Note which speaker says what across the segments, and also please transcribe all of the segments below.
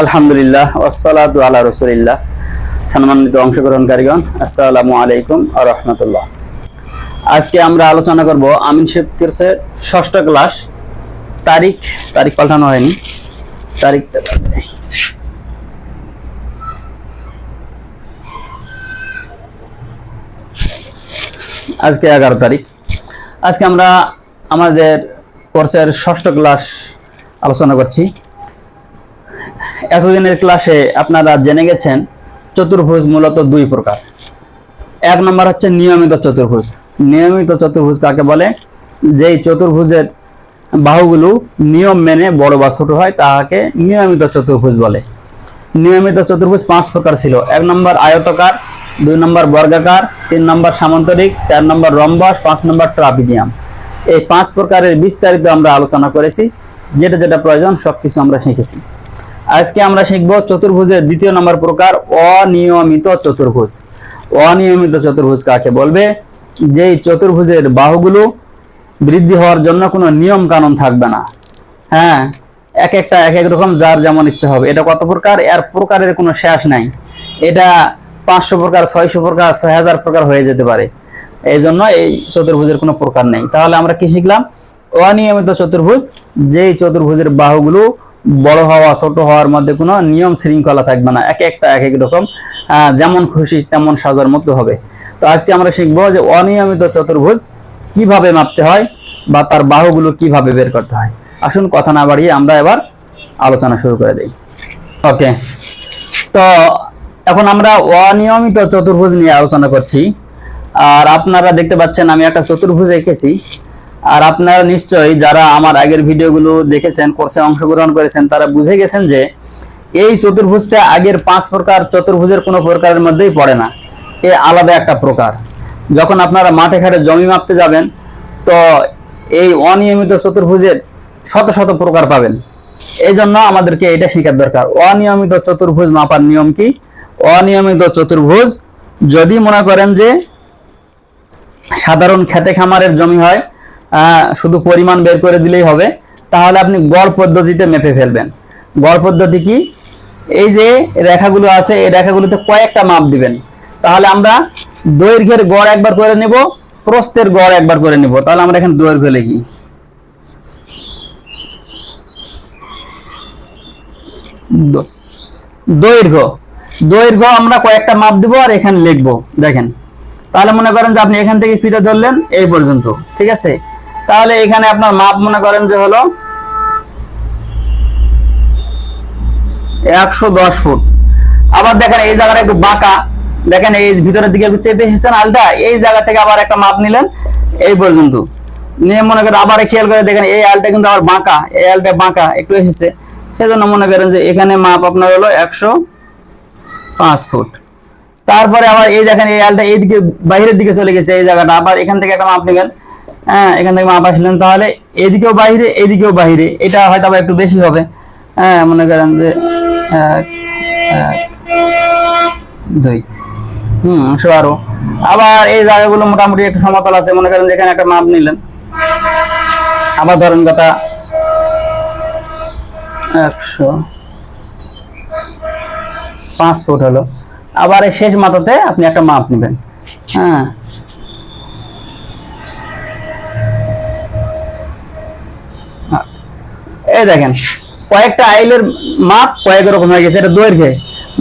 Speaker 1: আলহামদুলিল্লাহ ওসালাদু আল্লাহ রসুলিল্লাহ। সম্মানিত অংশগ্রহণকারীগণ, আসসালামু আলাইকুম আ রহমতুল্লাহ। আজকে আমরা আলোচনা করব আমিন শেখ ষষ্ঠ ক্লাস। তারিখ তারিখ পাল্টানো হয়নি। তারিখটা আজকে এগারো তারিখ। আজকে আমরা আমাদের কোর্সের ষষ্ঠ ক্লাস আলোচনা করছি। এতদিনের ক্লাসে আপনারা জেনে গেছেন, চতুর্ভুজ মূলত দুই প্রকার। এক নম্বর হচ্ছে নিয়মিত চতুর্ভুজ। নিয়মিত চতুর্ভুজ কাকে বলে? যেই চতুর্ভুজের বাহুগুলো নিয়ম মেনে বড় বা ছোট হয় তাহাকে নিয়মিত চতুর্ভুজ বলে। নিয়মিত চতুর্ভুজ পাঁচ প্রকার ছিল। এক নম্বর আয়তকার, দুই নম্বর বর্গাকার, তিন নম্বর সামান্তরিক, চার নম্বর রম্বস, পাঁচ নম্বর ট্রাপিজিয়াম এই পাঁচ প্রকারের বিস্তারিত আমরা আলোচনা করেছি। যেটা যেটা প্রয়োজন সবকিছু আমরা শিখেছি। আজকে আমরা শিখব চতুর্ভুজের দ্বিতীয় নম্বর প্রকার অনিয়মিত চতুর্ভুজ। অনিয়মিত চতুর্ভুজ কাকে বলবে? যেই চতুর্ভুজের বাহুগুলো বৃদ্ধি হওয়ার জন্য কোনো নিয়ম কানুন থাকবে না। হ্যাঁ এক একটা, এক এক রকম যার যেমন ইচ্ছা হবে। এটা কত প্রকার? এর প্রকারের কোনো শেষ নাই। এটা পাঁচশো প্রকার, ছয়শো প্রকার, ছয় হাজার প্রকার হয়ে যেতে পারে। এই জন্য এই চতুর্ভুজের কোনো প্রকার নেই। তাহলে আমরা কি শিখলাম? অনিয়মিত চতুর্ভুজ, যেই চতুর্ভুজের বাহুগুলো বড় হওয়া, ছোট হওয়ার মধ্যে কোনো নিয়ম শৃঙ্খলা থাকবে না। এক একটা, এক এক রকম যেমন খুশি তেমন সাজার মতো হবে। তো আজকে আমরা শিখব যে অনিয়মিত চতুর্ভুজ কীভাবে মাপতে হয় বা তার বাহুগুলো কীভাবে বের করতে হয়। আসুন কথা না বাড়িয়ে আমরা এবার আলোচনা শুরু করে দিই। ওকে, তো এখন আমরা অনিয়মিত চতুর্ভুজ নিয়ে আলোচনা করছি। আর আপনারা দেখতে পাচ্ছেন আমি একটা চতুর্ভুজ এঁকেছি। আর আপনারা নিশ্চয়ই যারা আমার আগের ভিডিওগুলো দেখেছেন, কোর্সে অংশগ্রহণ করেছেন, তারা বুঝে গেছেন যে এই চতুর্ভুজটা আগের পাঁচ প্রকার, চতুর্ভুজের কোনো প্রকারের মধ্যেই পড়ে না। এ আলাদা একটা প্রকার। যখন আপনারা মাঠে ঘাটে জমি মাপতে যাবেন, তো এই অনিয়মিত চতুর্ভুজের শত শত প্রকার পাবেন। এই জন্য আমাদেরকে এটা শেখার দরকার। অনিয়মিত চতুর্ভুজ মাপার নিয়ম কি? অনিয়মিত চতুর্ভুজ যদি মনে করেন যে সাধারণ খেতে খামারের জমি হয় শুধু পরিমাণ বের করে দিলেই হবে। তাহলে আপনি গড় পদ্ধতিতে মেপে ফেলবেন। গড় পদ্ধতি কি? এই যে রেখাগুলো আছে, এই রেখাগুলোতে কয়েকটা মাপ দিবেন। তাহলে আমরা দৈর্ঘ্যের গড় একবার করে নেব, প্রস্থের গড় একবার করে নেব। তাহলে আমরা এখানে দৈর্ঘ্য লিখি। দৈর্ঘ্য। দৈর্ঘ্য আমরা কয়েকটা মাপ দিব আর এখানে লিখব। দেখেন। তাহলে মনে করেন যে আপনি এখান থেকে ফিরে ধরলেন এই পর্যন্ত। ঠিক আছে? তাহলে এখানে আপনার মাপ মনে করেন যে হলো একশো দশ ফুট। আবার দেখেন এই জায়গাটা একটু বাঁকা। দেখেন এই ভিতরের দিকে চেপে এসেছেন আলটা। এই জায়গা থেকে আবার একটা মাপ নিলেন এই পর্যন্ত। নিয়ে মনে করেন আবার খেয়াল করে দেখেন এই আলটা কিন্তু আবার বাঁকা। এই আলটা বাঁকা, একটু এসেছে সেজন্য মনে করেন যে এখানে মাপ আপনার হলো একশো পাঁচ ফুট। তারপরে আবার এই দেখেন এই আলটা এইদিকে বাইরের দিকে চলে গেছে এই জায়গাটা। আবার এখান থেকে একটা মাপ নেবেন হ্যাঁ এখান থেকে মাপ আসলেন। তাহলে এদিকেও বাইরে এদিকেও বাহিরে। এটা হয়তো আবার একটু বেশি হবে। হ্যাঁ মনে করেন যে দুই। হুম বারো আবার এই জায়গাগুলো মোটামুটি একটু সমতল আছে। মনে করেন যেখানে একটা মাপ নিলেন। আবার ধরেন কথা একশো পাঁচ ফুট হলো। আবার এই শেষ মাথাতে আপনি একটা মাপ নেবেন। হ্যাঁ। এই দেখেন, কয়েকটা আইলের মাপ কয়েক রকম হয়ে গেছে, এটা দৈর্ঘ্যে।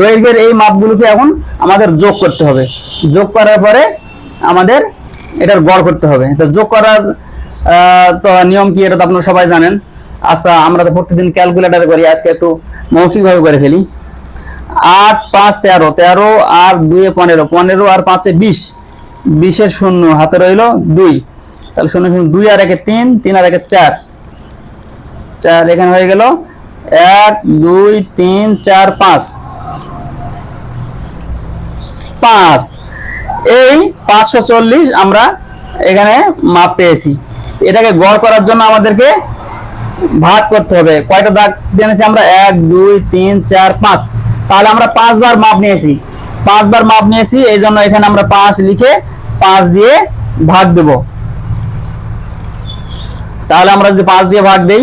Speaker 1: দৈর্ঘ্যের এই মাপগুলোকে এখন আমাদের যোগ করতে হবে। যোগ করার পরে আমাদের এটার গড় করতে হবে। তো যোগ করার তো নিয়ম কি, এটা তো আপনারা সবাই জানেন। আচ্ছা আমরা তো প্রতিদিন ক্যালকুলেটার করি, আজকে একটু মৌখিকভাবে করে ফেলি। আট, পাঁচ, তেরো তেরো আর দুয়ে পনেরো পনেরো আর পাঁচে বিশ। বিশের শূন্য হাতে রইল দুই। তাহলে শূন্য শূন্য দুই আর একে তিন তিন আর একে চার। চার, এখানে হয়ে গেল এক, দুই, তিন, চার, পাঁচ। পাঁচ। এই পাঁচশো চল্লিশ আমরা এখানে মাপ পেয়েছি। এটাকে গড় করার জন্য আমাদেরকে ভাগ করতে হবে। কয়টা দাগ জেনেছি আমরা? এক, দুই, তিন, চার, পাঁচ। তাহলে আমরা পাঁচবার মাপ নিয়েছি। পাঁচবার মাপ নিয়েছি, এই জন্য এখানে আমরা পাঁচ লিখে পাঁচ দিয়ে ভাগ দেব। তাহলে আমরা যদি পাঁচ দিয়ে ভাগ দেই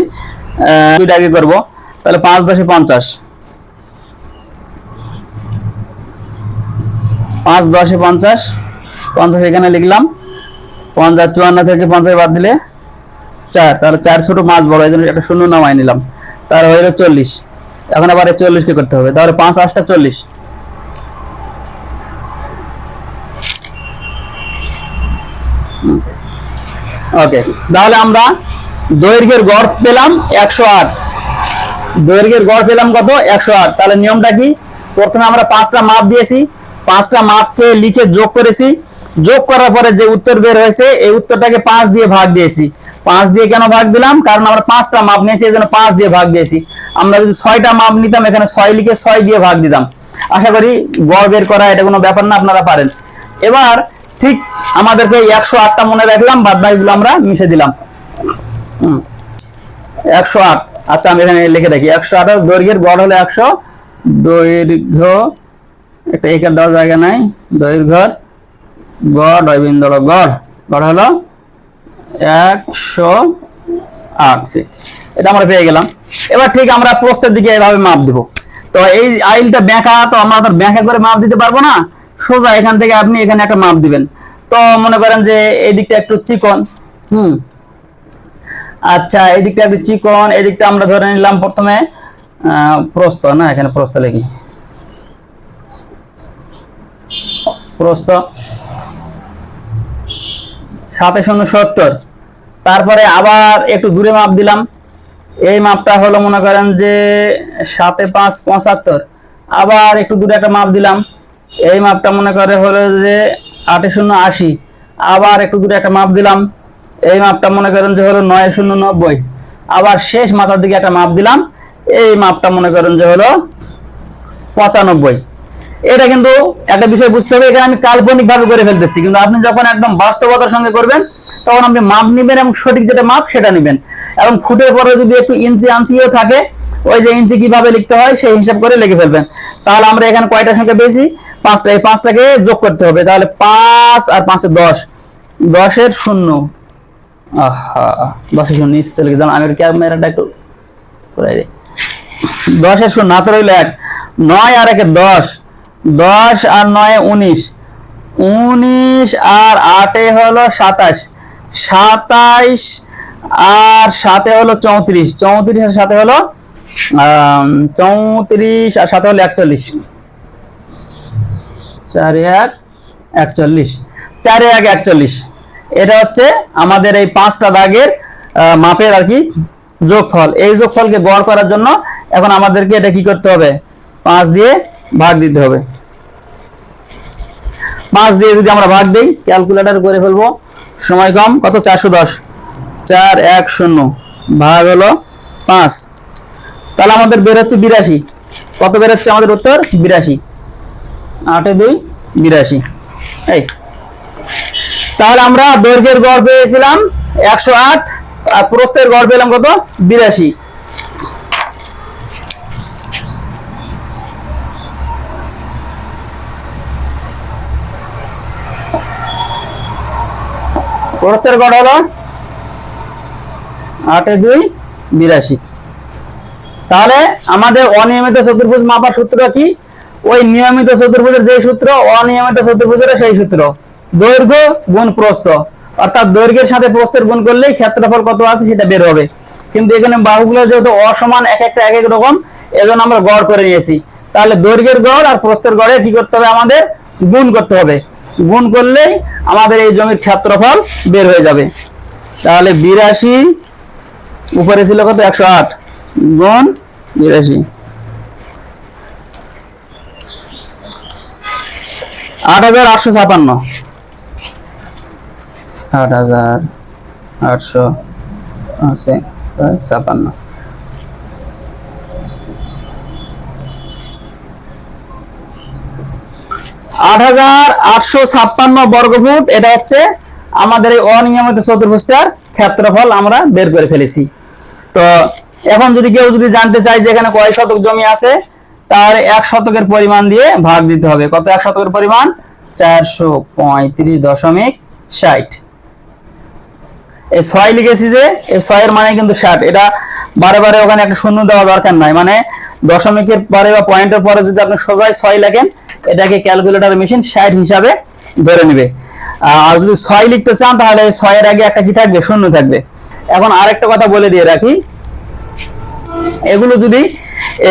Speaker 1: দুইটা আগে করব। তাহলে পাঁচ দশে পঞ্চাশ। পাঁচ দশে পঞ্চাশ পঞ্চাশ এখানে লিখলাম। পঞ্চাশ চুয়ান্ন থেকে পঞ্চাশ বাদ দিলে চার। তাহলে চার ছোট পাঁচ বড় এই জন্য একটা শূন্য নামায় নিলাম। তার হয়ে চল্লিশ। এখন আবার চল্লিশটি করতে হবে। তাহলে পাঁচ আটটা চল্লিশ। ওকে। তাহলে আমরা দৈর্ঘ্যের গড় পেলাম একশো আট। দৈর্ঘ্যের গড় পেলাম কত? একশো আট। তাহলে নিয়মটা কি? প্রথমে আমরা পাঁচটা মাপ দিয়েছি। পাঁচটা মাপকে লিখে যোগ করেছি। যোগ করার পরে যে উত্তর বের হয়েছে, এই উত্তরটাকে পাঁচ দিয়ে ভাগ দিয়েছি। পাঁচ দিয়ে কেন ভাগ দিলাম? কারণ আমরা পাঁচটা মাপ নিয়েছি, এই জন্য পাঁচ দিয়ে ভাগ দিয়েছি। আমরা যদি ছয়টা মাপ নিতাম, এখানে ছয় লিখে ছয় দিয়ে ভাগ দিতাম। আশা করি গড় বের করা এটা কোনো ব্যাপার না, আপনারা পারেন। এবার ঠিক আমাদেরকে একশো আটটা মনে রাখলাম, বাদ বাকিগুলো আমরা মিশে দিলাম। একশো আট। আচ্ছা আমি এখানে লিখে রাখি একশো আট দৈর্ঘ্যের গড় হলো একশো। দৈর্ঘ্য, একটা একের দেওয়ার জায়গা নাই। দৈর্ঘ্যর গড় হয় বিন্দুর গড়। গড় হলো একশো আট। এটা আমরা পেয়ে গেলাম। এবার ঠিক আমরা প্রস্থের দিকে এভাবে মাপ দিব। তো এই আইলটা ব্যাঁকা, তো আমরা তো ব্যাঁকা করে মাপ দিতে পারব না। সোজা এখান থেকে আপনি এখানে একটা মাপ দিবেন। তো মনে করেন যে এই দিকটা একটু চিকন। হুম। আচ্ছা এদিকটা দিকটা একটু চিকন এই দিকটা আমরা ধরে নিলাম প্রথমে আহ, প্রস্থ না এখানে প্রস্থ লেখি। প্রস্থ। সাতে শূন্য সত্তর। তারপরে আবার একটু দূরে মাপ দিলাম। এই মাপটা হলো মনে করেন যে সাতে পাঁচ পঁচাত্তর। আবার একটু দূরে একটা মাপ দিলাম। এই মাপটা মনে করে হলো যে আটে শূন্য আশি। আবার একটু দূরে একটা মাপ দিলাম। এই মাপটা মনে করেন যে হলো নয় শূন্য নব্বই। আবার শেষ মাথার দিকে একটা মাপ দিলাম, এই মাপটা মনে করেন যে হলো পঁচানব্বই। এটা কিন্তু একটা বিষয় বুঝতে হবে, এখানে আমি কাল্পনিক ভাবে করে ফেলতেছি, কিন্তু আপনি যখন একদম বাস্তবতার সঙ্গে করবেন, তখন আপনি মাপ নিবেন এবং সঠিক যেটা মাপ সেটা নিবেন। এবং ফুটের পরে যদি একটু ইঞ্চি আঞ্চিও থাকে, ওই যে ইঞ্চি কীভাবে লিখতে হয় সেই হিসাব করে লিখে ফেলবেন। তাহলে আমরা এখানে কয়টা সংখ্যা পেয়েছি? পাঁচটা, এই পাঁচটাকে যোগ করতে হবে, তাহলে পাঁচ আর পাঁচে দশ। দশের শূন্য। আহা, দশের শূন্য নিচে চলে গেলাম আমি ক্যামেরাটা একটু। দশের শূন্য, হাতে রইল এক, নয় আর একে দশ। দশ আর নয়, উনিশ। উনিশ আর আটে হলো সাতাশ। সাতাইশ আর সাথে হলো চৌত্রিশ। চৌত্রিশ আর সাথে হলো চৌত্রিশ আর সাথে হলো একচল্লিশ। চার এক, একচল্লিশ। চারে এক, একচল্লিশ। এটা হচ্ছে আমাদের এই পাঁচটা দাগের মাপের আর কি যোগফল। এই যোগফলকে গড় করার জন্য এখন আমাদেরকে এটা কি করতে হবে? পাঁচ দিয়ে ভাগ দিতে হবে। পাঁচ দিয়ে যদি আমরা ভাগ দিই, ক্যালকুলেটর করে ফেলব। সময় কম, কত? চারশো দশ। চার, এক, শূন্য। ভাগ হলো পাঁচ। তাহলে আমাদের বের হচ্ছে বিরাশি। কত বের হচ্ছে আমাদের উত্তর? বিরাশি। আটে দুই, বিরাশি। এই তাহলে আমরা দৈর্ঘ্যের গড় পেয়েছিলাম একশো আট, আর প্রস্থের গড় পেলাম কত? বিরাশি। প্রস্থের গড় হলো আটে দুই, বিরাশি। তাহলে আমাদের অনিয়মিত চতুর্ভুজ মাপার সূত্রটা কি? ওই নিয়মিত চতুর্ভুজের যে সূত্র, অনিয়মিত চতুর্ভুজের সেই সূত্র। দৈর্ঘ্য গুণ প্রস্থ। অর্থাৎ দৈর্ঘ্যের সাথে প্রস্থের গুণ করলেই ক্ষেত্রফল কত আছে সেটা বের হবে। কিন্তু এখানে বাহুগুলো যেহেতু অসমান এক একটা এক এক রকম, এজন্য আমরা গড় করে নিয়েছি। তাহলে দৈর্ঘ্যের গড় আর প্রস্থের গড়ে কি করতে হবে? আমাদের গুণ করতে হবে। গুণ করলেই আমাদের এই জমির ক্ষেত্রফল বের হয়ে যাবে। তাহলে বিরাশি, উপরে ছিল কত? একশো আট। গুণ বিরাশি। আট হাজার আটশো ছাপান্ন। আট হাজার আটশো আছে ছাপান্ন। আট হাজার আটশো ছাপ্পান্ন বর্গফুট, এটা হচ্ছে আমাদের এই অনিয়মিত চতুর্ভুজটার ক্ষেত্রফল আমরা বের করে ফেলেছি। তো এখন যদি কেউ যদি জানতে চায় যে এখানে কয় শতক জমি আছে, তার এক শতকের পরিমাণ দিয়ে ভাগ দিতে হবে। কত এক শতকের পরিমাণ? চারশো পঁয়ত্রিশ দশমিক ষাট। এই ছয় লিখেছি যে এই ছয়ের মানে কিন্তু ষাট এটা বারে বারে ওখানে একটা শূন্য দেওয়া দরকার নাই। মানে দশমিকের পরে বা পয়েন্টের পরে যদি আপনি সোজাই ছয় লেখেন, এটাকে ক্যালকুলেটর মেশিন ষাট হিসাবে ধরে নেবে। আর যদি ছয় লিখতে চান, তাহলে ছয়ের আগে একটা কি থাকবে? শূন্য থাকবে। এখন আরেকটা কথা বলে দিয়ে রাখি। এগুলো যদি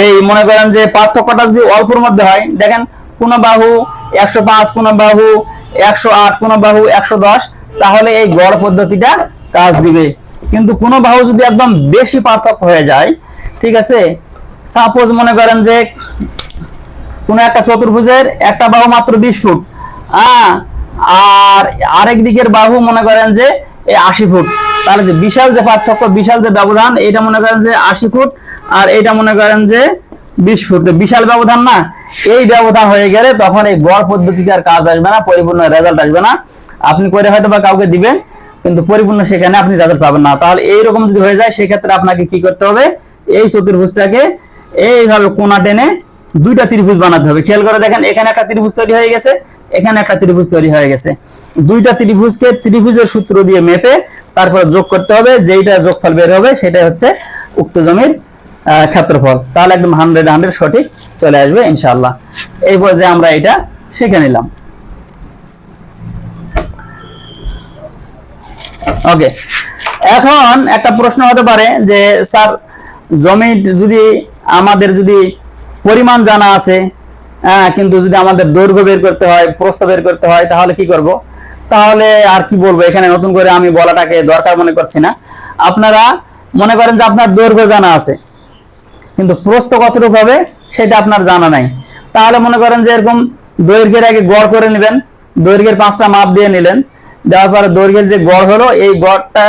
Speaker 1: এই মনে করেন যে পার্থক্যটা যদি অল্পর মধ্যে হয়, দেখেন কোন বাহু একশো পাঁচ কোন বাহু একশো আট কোন বাহু একশো দশ, তাহলে এই গড় পদ্ধতিটা কাজ দিবে। কিন্তু কোন বাহু যদি একদম বেশি পার্থক্য হয়ে যায় ঠিক আছে? সাপোজ মনে করেন যে কোন একটা চতুর্ভুজের একটা বাহু মাত্র বিশ ফুট আহ, আর আরেক দিকের বাহু মনে করেন যে আশি ফুট। তাহলে যে বিশাল যে পার্থক্য বিশাল যে ব্যবধান এটা মনে করেন যে আশি ফুট আর এটা মনে করেন যে বিশ ফুট। বিশাল ব্যবধান না? এই ব্যবধান হয়ে গেলে তখন এই গড় পদ্ধতিতে আর কাজ আসবে না পরিপূর্ণ রেজাল্ট আসবে না। আপনি করে হয়তো বা কাউকে দিবেন কিন্তু পরিপূর্ণ সেখানে আপনি রেজাল্ট পাবেন না। তাহলে এইরকম যদি হয়ে যায়, সেক্ষেত্রে আপনাকে কি করতে হবে? এই চতুর্ভুজটাকে এইভাবে কোনা টেনে দুইটা ত্রিভুজ বানাতে হবে। খেয়াল করে দেখেন, এখানে একটা ত্রিভুজ তৈরি হয়ে গেছে, এখানে একটা ত্রিভুজ তৈরি হয়ে গেছে। দুইটা ত্রিভুজকে ত্রিভুজের সূত্র দিয়ে মেপে তারপর যোগ করতে হবে। যেইটা যোগফল বের হবে, সেটাই হচ্ছে উক্ত জমির ক্ষেত্রফল। তাহলে একদম হান্ড্রেড হান্ড্রেড সঠিক চলে আসবে, ইনশাআল্লাহ। এই পর্যায়ে আমরা এটা শিখে নিলাম। ওকে এখন একটা প্রশ্ন হতে পারে যে, স্যার জমি যদি আমাদের যদি পরিমাণ জানা আছে হ্যাঁ কিন্তু যদি আমাদের দৈর্ঘ্য বের করতে হয়, প্রস্থ বের করতে হয়, তাহলে কি করব? তাহলে আর কি বলব? এখানে নতুন করে আমি বলাটাকে দরকার মনে করছি না। আপনারা মনে করেন যে আপনার দৈর্ঘ্য জানা আছে, কিন্তু প্রস্থ কতটুকু হবে সেটা আপনার জানা নাই। তাহলে মনে করেন যে এরকম দৈর্ঘ্যের আগে গড় করে নেবেন, দৈর্ঘ্যের পাঁচটা মাপ দিয়ে নিলেন দেওয়ার পরে দৈর্ঘ্যের যে গড় হলো, এই গড়টা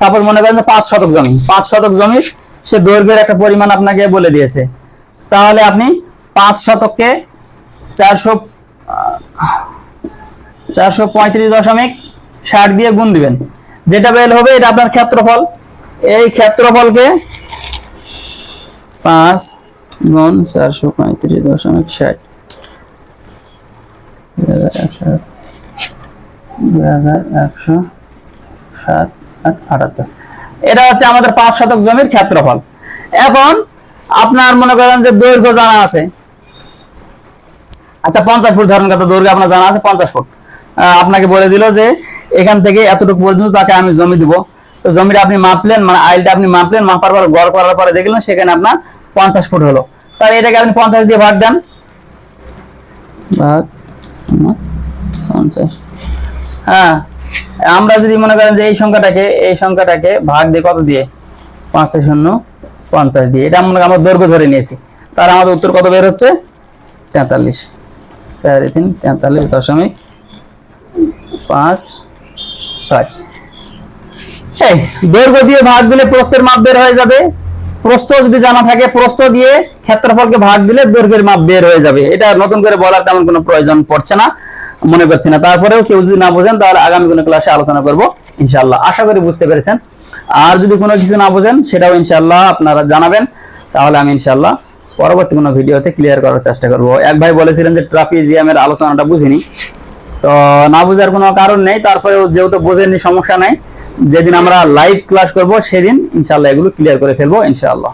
Speaker 1: সাপোজ মনে করেন পাঁচ শতক জমি। পাঁচ শতক জমির সে দৈর্ঘ্যের একটা পরিমাণ আপনাকে বলে দিয়েছে। তাহলে আপনি পাঁচ শতককে চারশো চারশো পঁয়ত্রিশ দশমিক ষাট দিয়ে গুণ দিবেন। যেটা বেল হবে, এটা আপনার ক্ষেত্রফল। এই ক্ষেত্রফলকে পাঁচ গুণ চারশো পঁয়ত্রিশ দশমিক ষাট। দুই হাজার একশো সাত আট আটাত্তর। এটা হচ্ছে আমাদের পাঁচ শতক জমির ক্ষেত্রফল। এখন আপনার মনে করেন যে দৈর্ঘ্য জানা আছে। আচ্ছা পঞ্চাশ ফুট ধরেন কত দৈর্ঘ্য আপনার জানা আছে পঞ্চাশ ফুট। আপনাকে বলে দিল যে এখান থেকে এতটুকু পর্যন্ত তাকে আমি জমি দিব। তো জমিটা আপনি মাপলেন মানে আইলটা আপনি মাপলেন মাপার পর গড় করার পরে দেখলেন সেখানে আপনার পঞ্চাশ ফুট হলো। তাহলে এটাকে আপনি পঞ্চাশ দিয়ে ভাগ দেন। ভাগ পঞ্চাশ। হ্যাঁ আমরা যদি মনে করেন যে এই সংখ্যাটাকে এই সংখ্যাটাকে ভাগ দিয়ে কত দিয়ে? পাঁচশো শূন্য, পঞ্চাশ দিয়ে। এটা মনে আমরা দৈর্ঘ্য ধরে নিয়েছি। তার আমাদের উত্তর কত বের হচ্ছে? তেতাল্লিশ। সাড়ে তিন, তেতাল্লিশ দশমিক পাঁচ, ছয়। এই, দৈর্ঘ্য দিয়ে ভাগ দিলে প্রস্তের মাপ বের হয়ে যাবে। প্রস্থ যদি জানা থাকে, প্রস্থ দিয়ে ক্ষেত্রফলকে ভাগ দিলে দৈর্ঘ্যের মাপ বের হয়ে যাবে। এটা নতুন করে বলার তেমন কোনো প্রয়োজন পড়ছে না। মনে করছি না। তারপরেও কেউ যদি না বোঝেন, তাহলে আগামী কোনো ক্লাসে আলোচনা করব, ইনশাআল্লাহ। আশা করি বুঝতে পেরেছেন। আর যদি কোনো কিছু না বোঝেন, সেটাও ইনশাআল্লাহ আপনারা জানাবেন। তাহলে আমি ইনশাআল্লাহ পরবর্তী কোনো ভিডিওতে ক্লিয়ার করার চেষ্টা করব। এক ভাই বলেছিলেন যে, ট্রাপিজিয়ামের আলোচনাটা বুঝিনি। তো না বোঝার কোনো কারণ নেই। তারপরেও যেহেতু বোঝেননি, সমস্যা নাই। যেদিন আমরা লাইভ ক্লাস করব, সেদিন ইনশাআল্লাহ এগুলো ক্লিয়ার করে ফেলব, ইনশাআল্লাহ।